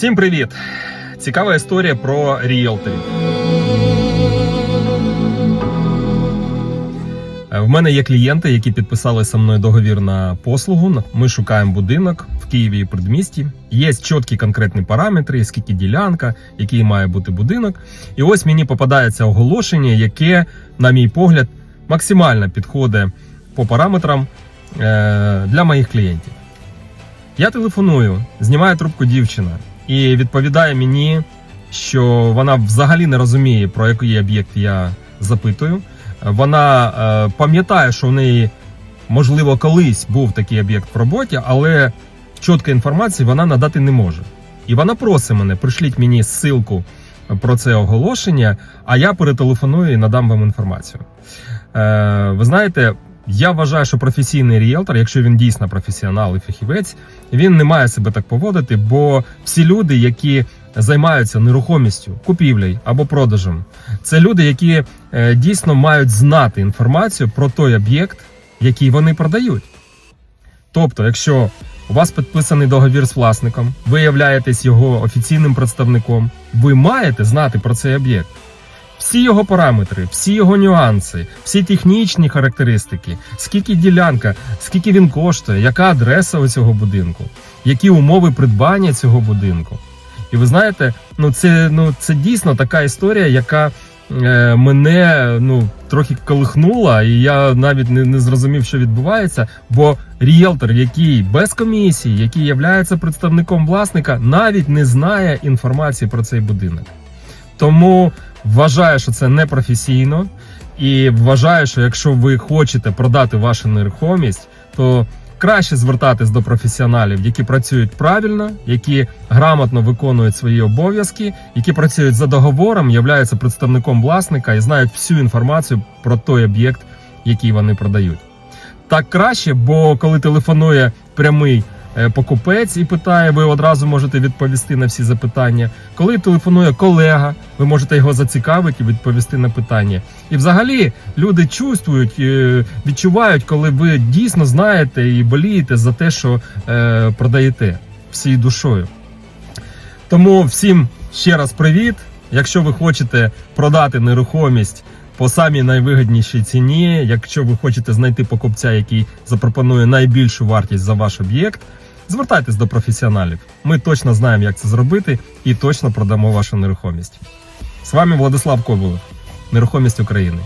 Всім привіт! Цікава історія про ріелторів. Е, В мене є клієнти, які підписали зі мною договір на послугу. Ми шукаємо будинок в Києві і предмісті. Є чіткі конкретні параметри, скільки ділянка, який має бути будинок. І ось мені попадається оголошення, яке, на мій погляд, максимально підходить по параметрам е, для моїх клієнтів. Я телефоную, знімає трубку дівчина і відповідає мені, що вона взагалі не розуміє, про який об'єкт я запитую. Вона е, пам'ятає, що в неї, можливо, колись був такий об'єкт в роботі, але чіткої інформації вона надати не може. І вона просить мене, пришліть мені ссылку про це оголошення, а я перетелефоную і надам вам інформацію. Е, ви знаєте, я вважаю, що професійний ріелтор, якщо він дійсно професіонал і фахівець, він не має себе так поводити, бо всі люди, які займаються нерухомістю, купівлею або продажем, це люди, які е, дійсно мають знати інформацію про той об'єкт, який вони продають. Тобто, якщо у вас підписаний договір з власником, ви являєтесь його офіційним представником, ви маєте знати про цей об'єкт. Всі його параметри, всі його нюанси, всі технічні характеристики, скільки ділянка, скільки він коштує, яка адреса у цього будинку, які умови придбання цього будинку. І ви знаєте, ну це ну це дійсно така історія, яка е, мене ну трохи колихнула, і я навіть не, не зрозумів, що відбувається. Бо ріелтор, який без комісії, який є представником власника, навіть не знає інформації про цей будинок. Тому вважаю, що це непрофесійно, і вважаю, що якщо ви хочете продати вашу нерухомість, то краще звертатись до професіоналів, які працюють правильно, які грамотно виконують свої обов'язки, які працюють за договором, являються представником власника і знають всю інформацію про той об'єкт, який вони продають. Так краще, бо коли телефонує прямий покупець і питає, ви одразу можете відповісти на всі запитання. Коли телефонує колега, ви можете його зацікавити і відповісти на питання. І взагалі люди чувствують, е, відчувають, коли ви дійсно знаєте і болієте за те, що е, продаєте всією душою. Тому всім ще раз привіт. Якщо ви хочете продати нерухомість по самій найвигіднішій ціні, якщо ви хочете знайти покупця, який запропонує найбільшу вартість за ваш об'єкт, звертайтесь до професіоналів. Ми точно знаємо, як це зробити, і точно продамо вашу нерухомість. З вами Владислав Коболев, нерухомість України.